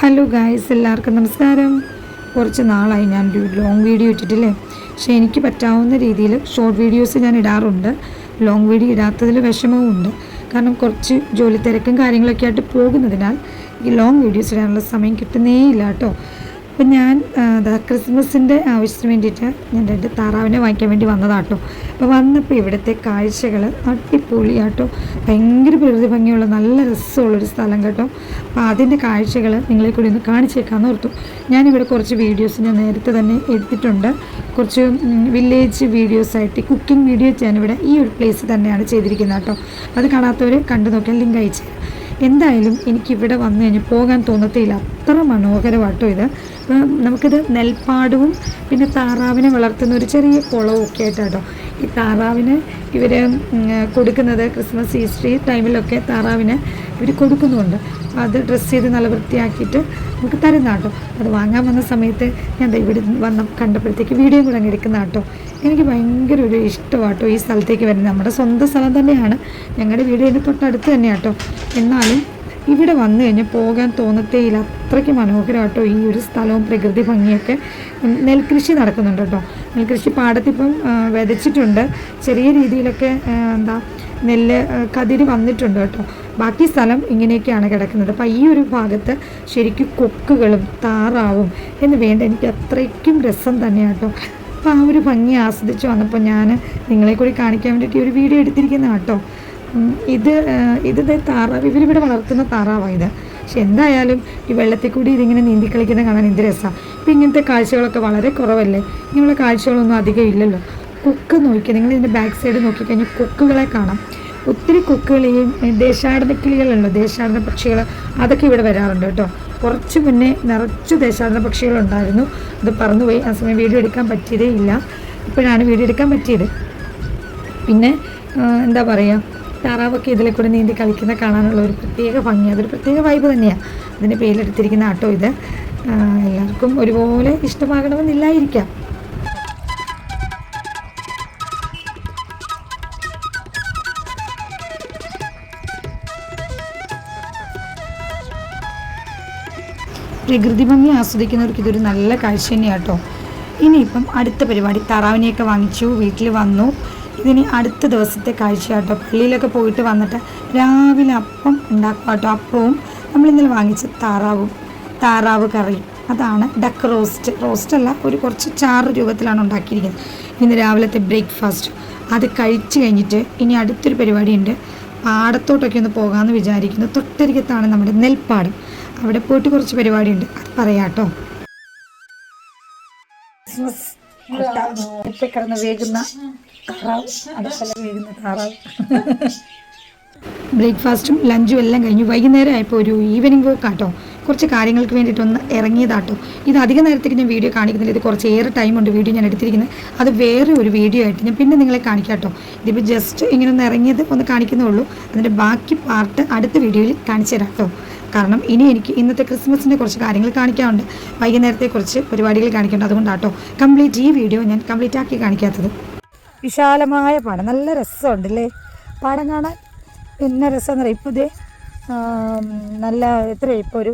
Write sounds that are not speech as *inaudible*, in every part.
Hello guys എല്ലാവർക്കും നമസ്കാരം. കുറച്ച് നാളായി ഞാൻ ലോങ് വീഡിയോ ഇട്ടിട്ടില്ലേ? പക്ഷേ എനിക്ക് പറ്റാവുന്ന രീതിയിൽ ഷോർട്ട് വീഡിയോസ് ഞാൻ ഇടാറുണ്ട്. ലോങ് വീഡിയോ ഇടാത്തതിൽ വിഷമവും ഉണ്ട് കാരണം കുറച്ച് ജോലി തിരക്കും കാര്യങ്ങളൊക്കെ ആയിട്ട് പോകുന്നതിനാൽ ഈ ലോങ് വീഡിയോസ് ഇടാനുള്ള സമയം കിട്ടുന്നേ ഇല്ല കേട്ടോ. അപ്പം ഞാൻ ക്രിസ്മസിന്റെ ആവശ്യത്തിന് വേണ്ടിയിട്ട് ഞാൻ രണ്ട് താറാവിനെ വാങ്ങിക്കാൻ വേണ്ടി വന്നതാട്ടോ. അപ്പോൾ വന്നപ്പോൾ ഇവിടുത്തെ കാഴ്ചകൾ അടിപൊളിയാട്ടോ. ഭയങ്കര പ്രകൃതി ഭംഗിയുള്ള നല്ല രസമുള്ളൊരു സ്ഥലം കേട്ടോ. അപ്പോൾ അതിന്റെ കാഴ്ചകൾ നിങ്ങളെ കൂടി ഒന്ന് കാണിച്ചേക്കാമെന്ന് ഓർത്തു. ഞാനിവിടെ കുറച്ച് വീഡിയോസ് ഞാൻ നേരത്തെ തന്നെ എടുത്തിട്ടുണ്ട്. കുറച്ച് വില്ലേജ് വീഡിയോസായിട്ട് കുക്കിംഗ് വീഡിയോ ഞാനിവിടെ ഈ ഒരു പ്ലേസ് തന്നെയാണ് ചെയ്തിരിക്കുന്നത് കേട്ടോ. അത് കാണാത്തവർ കണ്ടു നോക്കിയാൽ ലിങ്ക് അയച്ചു എന്തായാലും എനിക്കിവിടെ വന്നു കഴിഞ്ഞ് പോകാൻ തോന്നത്തില്ല. അത്ര മനോഹരമാട്ടോ ഇത്. അപ്പം നമുക്കിത് നെൽപ്പാടവും പിന്നെ താറാവിനെ വളർത്തുന്ന ഒരു ചെറിയ കുളവും ഒക്കെ ആയിട്ടാട്ടോ. ഈ താറാവിന് ഇവർ കൊടുക്കുന്നത് ക്രിസ്മസ് ഈസ്റ്റർ ടൈമിലൊക്കെ താറാവിന് ഇവർ കൊടുക്കുന്നുണ്ട്. അപ്പോൾ അത് ഡ്രസ്സ് ചെയ്ത് നല്ല വൃത്തിയാക്കിയിട്ട് നമുക്ക് തരുന്ന കേട്ടോ അത് വാങ്ങാൻ വന്ന സമയത്ത് ഞാൻ ഇവിടെ വന്ന കണ്ടപ്പോഴത്തേക്ക് വീഡിയോ കൂടെ അങ്ങ് എടുക്കുന്ന കേട്ടോ എനിക്ക് ഭയങ്കര ഒരു ഇഷ്ടമാട്ടോ ഈ സ്ഥലത്തേക്ക് വരുന്നത്. നമ്മുടെ സ്വന്തം സ്ഥലം തന്നെയാണ്. ഞങ്ങളുടെ വീടിന്റെ തൊട്ടടുത്ത് തന്നെയാട്ടോ. എന്നാലും ഇവിടെ വന്നു കഴിഞ്ഞാൽ പോകാൻ തോന്നത്തേയില്ല. അത്രയ്ക്ക് മനോഹരമാട്ടോ ഈ ഒരു സ്ഥലവും പ്രകൃതി ഭംഗിയൊക്കെ. നെൽകൃഷി നടക്കുന്നുണ്ട് കേട്ടോ. നെൽകൃഷി പാടത്തിപ്പം വിതച്ചിട്ടുണ്ട്. ചെറിയ രീതിയിലൊക്കെ എന്താ നെല്ല് കതിര് വന്നിട്ടുണ്ട് കേട്ടോ. ബാക്കി സ്ഥലം ഇങ്ങനെയൊക്കെയാണ് കിടക്കുന്നത്. അപ്പം ഈ ഒരു ഭാഗത്ത് ശരിക്കും കൊക്കുകളും താറാവും എന്ന് വേണ്ട എനിക്ക് അത്രയ്ക്കും രസം തന്നെയാണ് കേട്ടോ. അപ്പോൾ ആ ഒരു ഭംഗി ആസ്വദിച്ച് വന്നപ്പോൾ ഞാൻ നിങ്ങളെ കൂടി കാണിക്കാൻ വേണ്ടിയിട്ട് ഈ ഒരു വീഡിയോ എടുത്തിരിക്കുന്ന കേട്ടോ. ഇത് ഇത് താറാവ് ഇവരിവിടെ വളർത്തുന്ന താറാവാണ് ഇത്. പക്ഷെ എന്തായാലും ഈ വെള്ളത്തിൽ കൂടി ഇതിങ്ങനെ നീന്തി കളിക്കുന്നത് കാണാൻ എന്ത് രസമാണ് ഇപ്പം ഇങ്ങനത്തെ കാഴ്ചകളൊക്കെ വളരെ കുറവല്ലേ? ഇങ്ങനെയുള്ള കാഴ്ചകളൊന്നും അധികം ഇല്ലല്ലോ. കൊക്ക് നോക്കി നിങ്ങൾ ഇതിന്റെ ബാക്ക് സൈഡ് നോക്കിക്കഴിഞ്ഞാൽ കൊക്കുകളെ കാണാം. ഒത്തിരി കൊക്കുകൾ ഈ ദേശാടന കിളികളുണ്ടോ ദേശാടന പക്ഷികൾ അതൊക്കെ ഇവിടെ വരാറുണ്ട് കേട്ടോ. കുറച്ച് മുന്നേ നിറച്ച് ദേശാടന പക്ഷികളുണ്ടായിരുന്നു അത് പറന്നുപോയി ആ സമയം വീഡിയോ എടുക്കാൻ പറ്റിയതേ ഇല്ല. ഇപ്പോഴാണ് വീഡിയോ എടുക്കാൻ പറ്റിയത്. പിന്നെ എന്താ പറയുക താറാവൊക്കെ ഇതിലെ കൂടെ നീന്തി കളിക്കുന്ന കാണാനുള്ള ഒരു പ്രത്യേക ഭംഗി അതൊരു പ്രത്യേക വൈബ് തന്നെയാണ് അതിന്റെ പേരിലെടുത്തിരിക്കുന്ന ആട്ടോ ഇത്. എല്ലാവർക്കും ഒരുപോലെ ഇഷ്ടമാകണമെന്നില്ലായിരിക്കാം. പ്രകൃതി ഭംഗി ആസ്വദിക്കുന്നവർക്ക് ഇതൊരു നല്ല കാഴ്ച തന്നെയാട്ടോ. ഇനിയിപ്പം അടുത്ത പരിപാടി താറാവിനെയൊക്കെ വാങ്ങിച്ചു വീട്ടിൽ വന്നു. ഇതിന് അടുത്ത ദിവസത്തെ കാഴ്ച കേട്ടോ പള്ളിയിലൊക്കെ പോയിട്ട് വന്നിട്ട് രാവിലെ അപ്പം ഉണ്ടാക്കുക കേട്ടോ അപ്പവും നമ്മൾ ഇന്നലെ വാങ്ങിച്ച താറാവും താറാവ് കറിയും അതാണ് ഡക്ക് റോസ്റ്റ് റോസ്റ്റല്ല ഒരു കുറച്ച് ചാറ് രൂപത്തിലാണ് ഉണ്ടാക്കിയിരിക്കുന്നത്. ഇന്ന് രാവിലത്തെ ബ്രേക്ക്ഫാസ്റ്റ് അത് കഴിച്ച് കഴിഞ്ഞിട്ട് ഇനി അടുത്തൊരു പരിപാടിയുണ്ട്. പാടത്തോട്ടൊക്കെ ഒന്ന് പോകാമെന്ന് വിചാരിക്കുന്നു. തൊട്ടരികത്താണ് നമ്മുടെ നെൽപ്പാടം. അവിടെ പോയിട്ട് കുറച്ച് പരിപാടിയുണ്ട്. അത് പറയാട്ടോ. കിടന്ന് വേകുന്ന താറാവ് വേകുന്ന താറാവ് ബ്രേക്ക്ഫാസ്റ്റും ലഞ്ചും എല്ലാം കഴിഞ്ഞു. വൈകുന്നേരം ആയപ്പോൾ ഒരു ഈവനിങ് കാട്ടോ കുറച്ച് കാര്യങ്ങൾക്ക് വേണ്ടിയിട്ട് ഒന്ന് ഇറങ്ങിയതാട്ടോ. ഇത് അധിക നേരത്തേക്ക് ഞാൻ വീഡിയോ കാണിക്കുന്നില്ല. ഇത് കുറച്ച് ഏറെ ടൈം ഉണ്ട് വീഡിയോ ഞാൻ എടുത്തിരിക്കുന്നത്. അത് വേറെ ഒരു വീഡിയോ ആയിട്ട് ഞാൻ പിന്നെ നിങ്ങളെ കാണിക്കാട്ടോ. ഇതിപ്പോൾ ജസ്റ്റ് ഇങ്ങനെ ഒന്ന് ഇറങ്ങിയത് ഒന്ന് കാണിക്കുന്നുള്ളൂ അതിന്റെ ബാക്കി പാർട്ട് അടുത്ത വീഡിയോയിൽ കാണിച്ചു കാരണം ഇനി എനിക്ക് ഇന്നത്തെ ക്രിസ്മസിന്റെ കുറച്ച് കാര്യങ്ങൾ കാണിക്കാനുണ്ട്. വൈകുന്നേരത്തെ കുറച്ച് പരിപാടികൾ കാണിക്കേണ്ട അതുകൊണ്ടാട്ടോ കംപ്ലീറ്റ് ഈ വീഡിയോ ഞാൻ കംപ്ലീറ്റ് ആക്കി കാണിക്കാത്തത്. വിശാലമായ പാടം. നല്ല രസമുണ്ടല്ലേ? പാടം കാണാൻ പിന്നെ രസം പറയാം ഇപ്പോൾ ഇതേ നല്ല എത്ര ഇപ്പോൾ ഒരു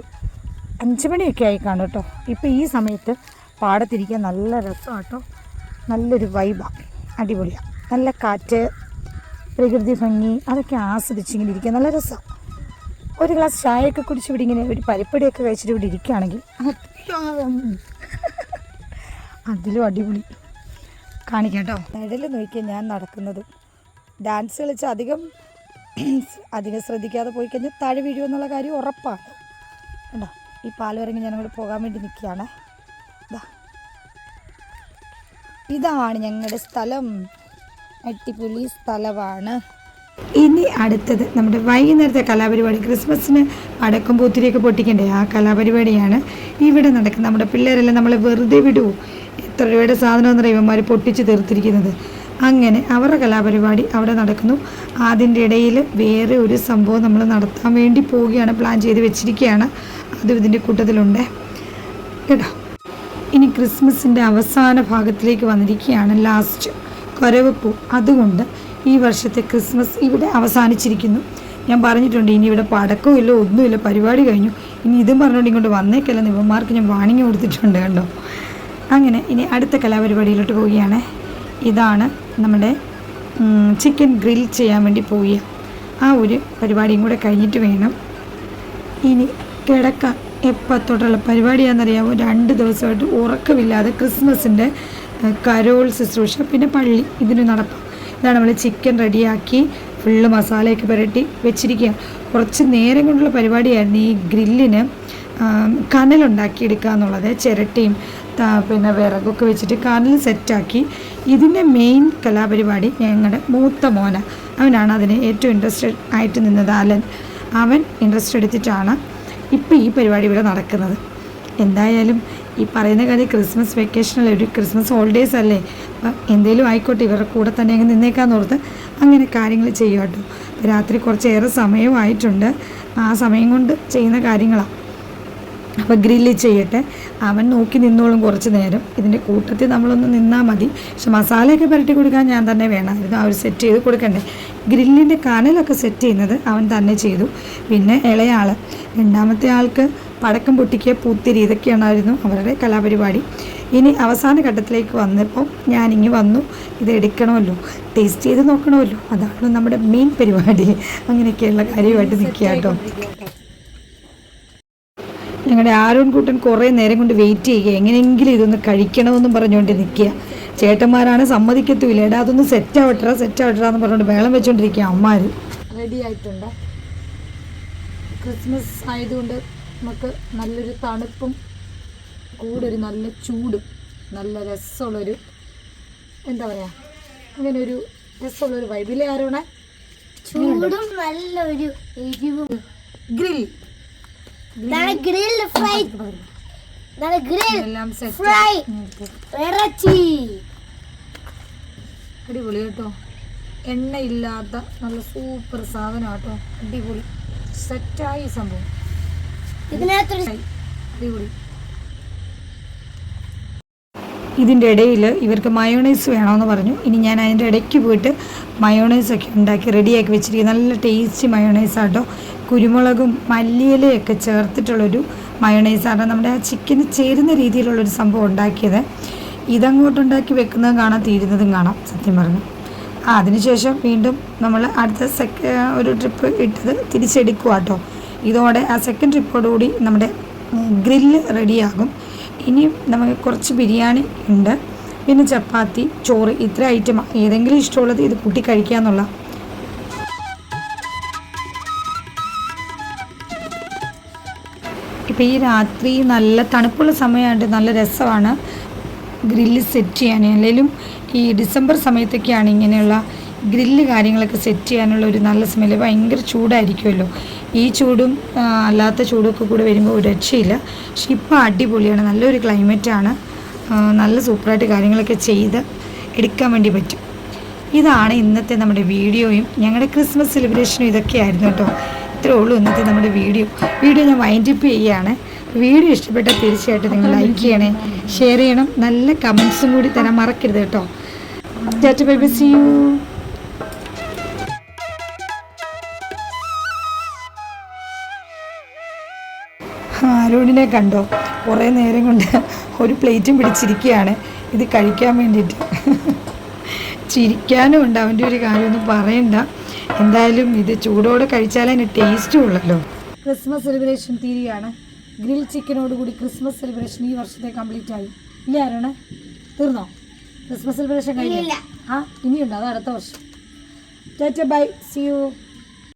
അഞ്ച് മണിയൊക്കെ ആയി കാണും കേട്ടോ. ഇപ്പോൾ ഈ സമയത്ത് പാടത്തിരിക്കാൻ നല്ല രസമാണ് കേട്ടോ. നല്ലൊരു വൈബാണ് അടിപൊളിയാണ് നല്ല കാറ്റ് പ്രകൃതി ഭംഗി അതൊക്കെ ആസ്വദിച്ചിങ്ങനെ ഇരിക്കുക നല്ല രസമാണ് ഒരു ഗ്ലാസ് ചായയൊക്കെ കുടിച്ച് ഇവിടെ ഇങ്ങനെ ഒരു പരിപ്പടിയൊക്കെ കഴിച്ചിട്ട് ഇവിടെ ഇരിക്കുകയാണെങ്കിൽ അതിലും *laughs* അടിപൊളി. കാണിക്കാം കേട്ടോ നോക്കിയ ഞാൻ നടക്കുന്നത്. ഡാൻസ് കളിച്ച് അധികം *clears throat* അധികം ശ്രദ്ധിക്കാതെ പോയി കഴിഞ്ഞാൽ താഴെ വീഴുമെന്നുള്ള കാര്യം ഉറപ്പാണ്. കണ്ടോ? ഈ പാലവരങ്ങി ഞാനങ്ങോട്ട് പോകാൻ വേണ്ടി നിൽക്കുകയാണ്. ഇതാണ് ഞങ്ങളുടെ സ്ഥലം. അടിപൊളി സ്ഥലമാണ്. ഇനി അടുത്തത് നമ്മുടെ വൈകുന്നേരത്തെ കലാപരിപാടി. ക്രിസ്മസിന് അടക്കം പൂത്തിരിയൊക്കെ പൊട്ടിക്കണ്ടേ ആ കലാപരിപാടിയാണ്. ഇവിടെ നടക്കുന്നത് നമ്മുടെ പിള്ളേരെല്ലാം നമ്മളെ വെറുതെ വിടുവോ എത്ര രൂപയുടെ സാധനം എന്നറിയ ഇവന്മാർ പൊട്ടിച്ച് തീർത്തിരിക്കുന്നത്. അങ്ങനെ അവരുടെ കലാപരിപാടി അവിടെ നടക്കുന്നു. അതിന്റെ ഇടയിൽ വേറെ ഒരു സംഭവം നമ്മൾ നടത്താൻ വേണ്ടി പോവുകയാണ് പ്ലാൻ ചെയ്ത് വെച്ചിരിക്കുകയാണ്. അതും ഇതിന്റെ കൂട്ടത്തിലുണ്ട്. കേട്ടോ? ഇനി ക്രിസ്മസിന്റെ അവസാന ഭാഗത്തിലേക്ക് വന്നിരിക്കുകയാണ് ലാസ്റ്റ് കൊരവപ്പൂ അതുകൊണ്ട് ഈ വർഷത്തെ ക്രിസ്മസ് ഇവിടെ അവസാനിച്ചിരിക്കുന്നു. ഞാൻ പറഞ്ഞിട്ടുണ്ട് ഇനി ഇവിടെ പടക്കവും ഇല്ല ഒന്നുമില്ല പരിപാടി കഴിഞ്ഞു. ഇനി ഇതും പറഞ്ഞുകൊണ്ട് ഇങ്ങോട്ട് വന്നേക്കല്ല ഇവന്മാർക്ക് ഞാൻ വാണിങ് കൊടുത്തിട്ടുണ്ട് കണ്ടോ? അങ്ങനെ ഇനി അടുത്ത കലാപരിപാടിയിലോട്ട് പോവുകയാണ്. ഇതാണ് നമ്മുടെ ചിക്കൻ ഗ്രിൽ ചെയ്യാൻ വേണ്ടി പോവുക. ആ ഒരു പരിപാടിയും കൂടെ കഴിഞ്ഞിട്ട് വേണം. ഇനി കിടക്കാൻ എപ്പോൾ തൊട്ടുള്ള പരിപാടിയാണെന്നറിയാമോ? രണ്ട് ദിവസമായിട്ട് ഉറക്കമില്ലാതെ ക്രിസ്മസിന്റെ കരോൾ ശുശ്രൂഷ പിന്നെ പള്ളി ഇതിന് നടക്കും ഇതാണ് നമ്മൾ ചിക്കൻ റെഡിയാക്കി ഫുള്ള് മസാലയൊക്കെ പുരട്ടി വെച്ചിരിക്കുക കുറച്ച് നേരം കൊണ്ടുള്ള പരിപാടിയായിരുന്നു ഈ ഗ്രില്ലിന്. കനലുണ്ടാക്കിയെടുക്കുക എന്നുള്ളത് ചിരട്ടിയും പിന്നെ വിറകൊക്കെ വെച്ചിട്ട് കനൽ സെറ്റാക്കി. ഇതിന്റെ മെയിൻ കലാപരിപാടി ഞങ്ങളുടെ മൂത്ത മോന. അവനാണ് അതിന് ഏറ്റവും ഇൻട്രസ്റ്റഡ് ആയിട്ട് നിന്നത് അലൻ. അവൻ ഇൻട്രസ്റ്റ് എടുത്തിട്ടാണ് ഇപ്പോൾ ഈ പരിപാടി ഇവിടെ നടക്കുന്നത്. എന്തായാലും ഈ പറയുന്ന കാര്യം ക്രിസ്മസ് വെക്കേഷനല്ലേ ഒരു ക്രിസ്മസ് ഹോളിഡേയ്സ് അല്ലേ? അപ്പം എന്തേലും ആയിക്കോട്ടെ ഇവരുടെ കൂടെ തന്നെ അങ്ങ് നിന്നേക്കാന്ന് ഓർത്ത് അങ്ങനെ കാര്യങ്ങൾ ചെയ്യുക കേട്ടോ രാത്രി കുറച്ചേറെ സമയവും ആയിട്ടുണ്ട് ആ സമയം കൊണ്ട് ചെയ്യുന്ന കാര്യങ്ങളാണ് അപ്പോൾ ഗ്രില്ല് ചെയ്യട്ടെ. അവൻ നോക്കി നിന്നോളും കുറച്ച് നേരം. ഇതിന്റെ കൂട്ടത്തിൽ നമ്മളൊന്ന് നിന്നാൽ മതി. പക്ഷെ മസാലയൊക്കെ പുരട്ടി കൊടുക്കാൻ ഞാൻ തന്നെ വേണമായിരുന്നു. അവർ സെറ്റ് ചെയ്ത് കൊടുക്കണ്ടേ. ഗ്രില്ലിന്റെ കനലൊക്കെ സെറ്റ് ചെയ്യുന്നത് അവൻ തന്നെ ചെയ്തു. പിന്നെ ഇളയാൾ രണ്ടാമത്തെ ആൾക്ക് പടക്കം പൊട്ടിക്കുക പൂത്തിരി ഇതൊക്കെയാണായിരുന്നു അവരുടെ കലാപരിപാടി. ഇനി അവസാന ഘട്ടത്തിലേക്ക് വന്നപ്പോൾ ഞാനിങ്ങി വന്നു. ഇത് എടുക്കണമല്ലോ. ടേസ്റ്റ് ചെയ്ത് നോക്കണമല്ലോ. അതാണ് നമ്മുടെ മെയിൻ പരിപാടി. അങ്ങനെയൊക്കെയുള്ള കാര്യമായിട്ട് നിൽക്കുക കേട്ടോ. ഞങ്ങളുടെ ആരോൺകൂട്ടൻ കുറേ നേരം കൊണ്ട് വെയിറ്റ് ചെയ്യുക. എങ്ങനെയെങ്കിലും ഇതൊന്ന് കഴിക്കണമെന്നും പറഞ്ഞുകൊണ്ട് നിൽക്കുക. ചേട്ടന്മാരാണ് സമ്മതിക്കത്തുമില്ല. എടാ അതൊന്ന് സെറ്റ് ആവട്ടറ സെറ്റ് ആവട്ടറ എന്ന് പറഞ്ഞുകൊണ്ട് വേളം വെച്ചുകൊണ്ടിരിക്കുക അമ്മമാർ റെഡി ആയിട്ടുണ്ട്. ക്രിസ്മസ് ആയതുകൊണ്ട് നമുക്ക് നല്ലൊരു തണുപ്പും കൂടെ ഒരു നല്ല ചൂടും നല്ല രസമുള്ളൊരു എന്താ പറയുക അങ്ങനെ ഒരു രസമുള്ളൊരു വൈബിലെ ആരോണ? ചൂടും നല്ലൊരു എരിവും. ഗ്രിൽ നല്ല ഗ്രിൽ ഫ്രൈ നല്ല ഗ്രിൽ ഫ്രൈ ഇറച്ചി. അടിപൊളി കേട്ടോ. എണ്ണയില്ലാത്ത നല്ല സൂപ്പർ സാധനം കേട്ടോ അടിപൊളി. സെറ്റായി സംഭവം. ഇതിനകത്തൊരു അടിപൊളി. ഇതിന്റെ ഇടയിൽ ഇവർക്ക് മയോണൈസ് വേണമെന്ന് പറഞ്ഞു. ഇനി ഞാൻ അതിന്റെ ഇടയ്ക്ക് പോയിട്ട് മയോണൈസൊക്കെ ഉണ്ടാക്കി റെഡിയാക്കി വെച്ചിരിക്കും നല്ല ടേസ്റ്റി മയോണൈസ് ആട്ടോ. കുരുമുളകും മല്ലിയിലയൊക്കെ ചേർത്തിട്ടുള്ളൊരു മയണൈസാണ് നമ്മുടെ ആ ചിക്കന് ചേരുന്ന രീതിയിലുള്ളൊരു സംഭവം ഉണ്ടാക്കിയത്. ഇതങ്ങോട്ട് ഉണ്ടാക്കി വെക്കുന്നതും കാണാം തീരുന്നതും കാണാം സത്യം പറഞ്ഞു. ആ അതിനുശേഷം വീണ്ടും നമ്മൾ അടുത്ത സെക്ക ഒരു ട്രിപ്പ് ഇട്ടത് തിരിച്ചെടുക്കുക കേട്ടോ ഇതോടെ ആ സെക്കൻഡ് ട്രിപ്പോടുകൂടി നമ്മുടെ ഗ്രില്ല് റെഡിയാകും. ഇനി നമുക്ക് കുറച്ച് ബിരിയാണി ഉണ്ട്. പിന്നെ ചപ്പാത്തി ചോറ് ഇത്ര ഐറ്റം ഏതെങ്കിലും ഇഷ്ടമുള്ളത് ഇത് കൂട്ടി കഴിക്കുക ഇപ്പോൾ ഈ രാത്രി നല്ല തണുപ്പുള്ള സമയമായിട്ട് നല്ല രസമാണ് ഗ്രില്ല് സെറ്റ് ചെയ്യാൻ അല്ലെങ്കിലും ഈ ഡിസംബർ സമയത്തൊക്കെയാണ് ഇങ്ങനെയുള്ള ഗ്രില്ല് കാര്യങ്ങളൊക്കെ സെറ്റ് ചെയ്യാനുള്ള ഒരു നല്ല സ്മെല്ല് ഭയങ്കര ചൂടായിരിക്കുമല്ലോ. ഈ ചൂടും അല്ലാത്ത ചൂടൊക്കെ കൂടെ വരുമ്പോൾ ഒരു രക്ഷയില്ല. പക്ഷെ ഇപ്പോൾ അടിപൊളിയാണ്. നല്ലൊരു ക്ലൈമറ്റാണ്. നല്ല സൂപ്പറായിട്ട് കാര്യങ്ങളൊക്കെ ചെയ്ത് എടുക്കാൻ വേണ്ടി പറ്റും. ഇതാണ് ഇന്നത്തെ നമ്മുടെ വീഡിയോയും. ഞങ്ങളുടെ ക്രിസ്മസ് സെലിബ്രേഷനും ഇതൊക്കെയായിരുന്നു കേട്ടോ. ഇത്രേ ഉള്ളൂ ഇന്നത്തെ നമ്മുടെ വീഡിയോ. വീഡിയോ ഞാൻ വൈൻഡപ്പ് ചെയ്യുകയാണ്. വീഡിയോ ഇഷ്ടപ്പെട്ടാൽ തീർച്ചയായിട്ടും നിങ്ങൾ ലൈക്ക് ചെയ്യണേ. ഷെയർ ചെയ്യണം. നല്ല കമൻസും കൂടി തരാൻ മറക്കരുത് കേട്ടോ. Tata bye bye see you അരുണിനെ കണ്ടോ? കുറേ നേരം കൊണ്ട് ഒരു പ്ലേറ്റും പിടിച്ചിരിക്കുകയാണ്. ഇത് കഴിക്കാൻ വേണ്ടിയിട്ട്. ചിരിക്കാനും ഉണ്ട്. അവന്റെ ഒരു കാര്യമൊന്നും പറയണ്ട. എന്തായാലും ഇത് ചൂടോടെ കഴിച്ചാലേ അതിന് ടേസ്റ്റും ഉള്ളല്ലോ. ക്രിസ്മസ് സെലിബ്രേഷൻ തീരുകയാണ്. ഗ്രിൽ ചിക്കനോട് കൂടി ക്രിസ്മസ് സെലിബ്രേഷൻ ഈ വർഷത്തെ കംപ്ലീറ്റ് ആയി. ഇല്ല ആരാണ് തീർന്നോ? ക്രിസ്മസ് സെലിബ്രേഷൻ കഴിഞ്ഞില്ല ആ ഇനിയുണ്ടോ? അത് അടുത്ത വർഷം. By see U